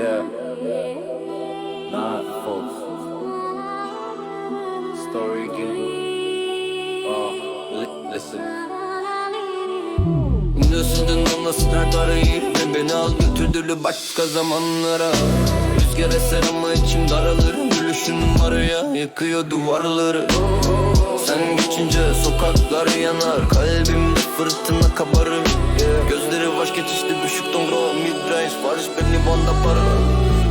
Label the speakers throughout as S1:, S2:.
S1: Yeah. Nah, folks. Story oh, Ve beni al götür başka zamanlara. Rüzgar eser ama içim daralır Gülüşün var ya yıkıyor duvarları. Sen geçince sokaklar yanar Kalbimde fırtına kabarır. Gözleri baş geçişte düşük dongra Midrange Paris beni banda para.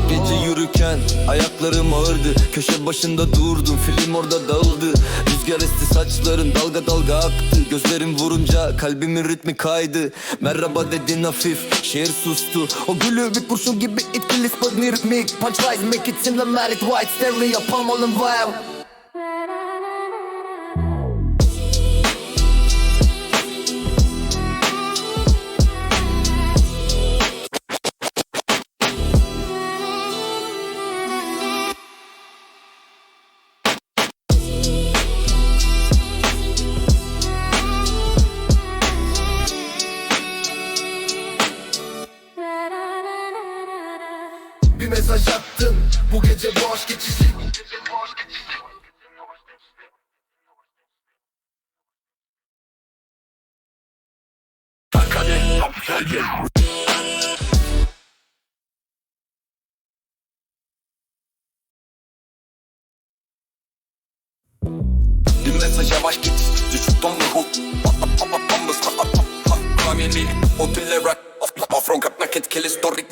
S1: Gece yürürken ayaklarım ağırdı. Köşe başında durdum film orada dağıldı. Rüzgar esti saçların dalga dalga aktı. Gözlerim vurunca kalbimin ritmi kaydı. Merhaba dedin hafif şehir sustu. O gülü bir kurşun gibi etkili spazmi ritmik Punchlines make it cinematic white. Stereo palm all vibe
S2: mesaj attın. Bu gece boş geçici.
S3: Bir mesaj yavaş git bir hop Bambız Kamyeni Otille rock. Afron kap nakit kill historic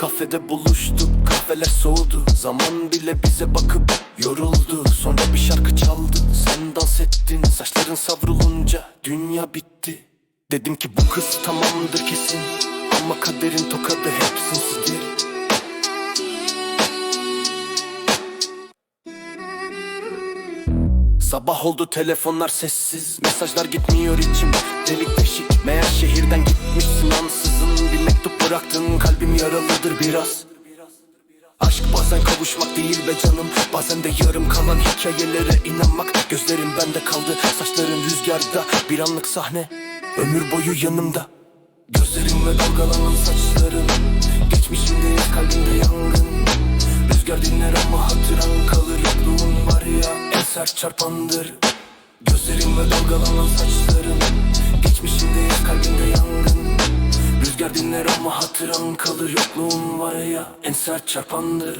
S4: Kafede buluştuk kahveler soğudu. Zaman bile bize bakıp yoruldu. Sonra bir şarkı çaldı sen dans ettin. Saçların savrulunca dünya bitti. Dedim ki bu kız tamamdır kesin. Ama kaderin tokadı hep sinsizdir Sabah oldu telefonlar sessiz. Mesajlar gitmiyor içim. Delik deşik Meğer şehirden gitmişsin ansızın Mektup bıraktın kalbim yaralıdır biraz. Aşk bazen kavuşmak değil be canım Bazen de yarım kalan hikayelere inanmak. Gözlerim bende kaldı Saçların rüzgarda Bir anlık sahne Ömür boyu yanımda. Gözlerim ve dalgalanan saçların Geçmişimde kalbimde yangın. Rüzgar dinler ama hatıran kalır Yokluğun var ya en sert çarpandır. Gözlerim ve dalgalanan saçların Geçmişimde kalbimde yangın Rüzgar dinler ama hatıran kalır Yokluğun var ya en sert çarpandır